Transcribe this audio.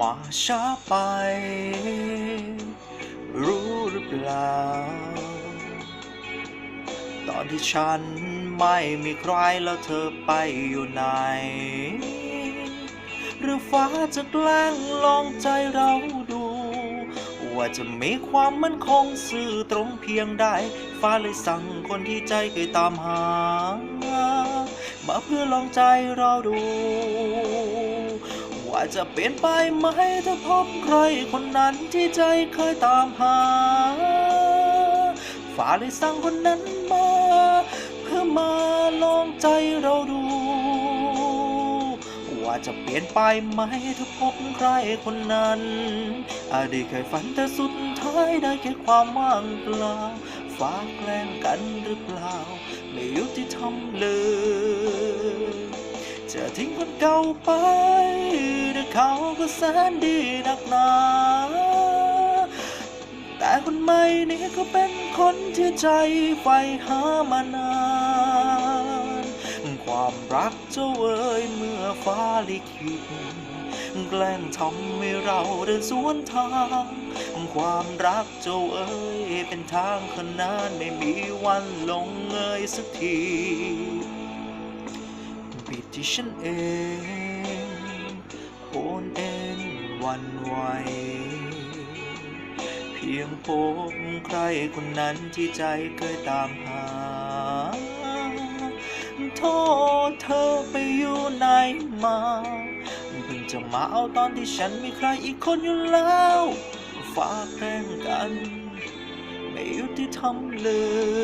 มาช้าไป รู้หรือเปล่า ตอนที่ฉันไม่มีใครแล้วเธอไปอยู่ไหน หรือฟ้าจะแกล้งลองใจเราดู ว่าจะมีความมั่นคงสื่อตรงเพียงใด ฟ้าเลยสั่งคนที่ใจเคยตามหา มาเพื่อลองใจเราดู จะเปลี่ยนไปไหมถ้าพบใครคนนั้นที่ใจเคยตามหาฟ้าเลยสั่งคนนั้นมา เพื่อมาลองใจเราดู ว่าจะเปลี่ยนไปไหมถ้าพบใครคนนั้นอาจได้เคยฝันแต่สุดท้ายได้แค่ความว่างเปล่าฟ้าแกล้งกันหรือเปล่า ไม่ยุติธรรมเลย จะทิ้งคนเก่าไป เขาก็แสนดีนักหนาแต่คนใหม่นี้ก็เป็นคนที่ใจใฝ่หามานาน ความรักเจ้าเอ๋ยเมื่อฟ้าลิขิตแกล้งทำให้เราเดินสวนทาง ความรักเจ้าเอ๋ยเป็นทางขนานไม่มีวันลงเอยสักทีผิดที่ฉันเอง นเอ็นวันไหว เพียงพบใครคนนั้นที่ใจเคยตามหา โทษเธอไปอยู่ไหนมาเพิ่งจะมาเอาตอนที่ฉันมีใครอีกคนอยู่แล้วฟ้าแกล้งกัน ไม่ยุติธรรมเลย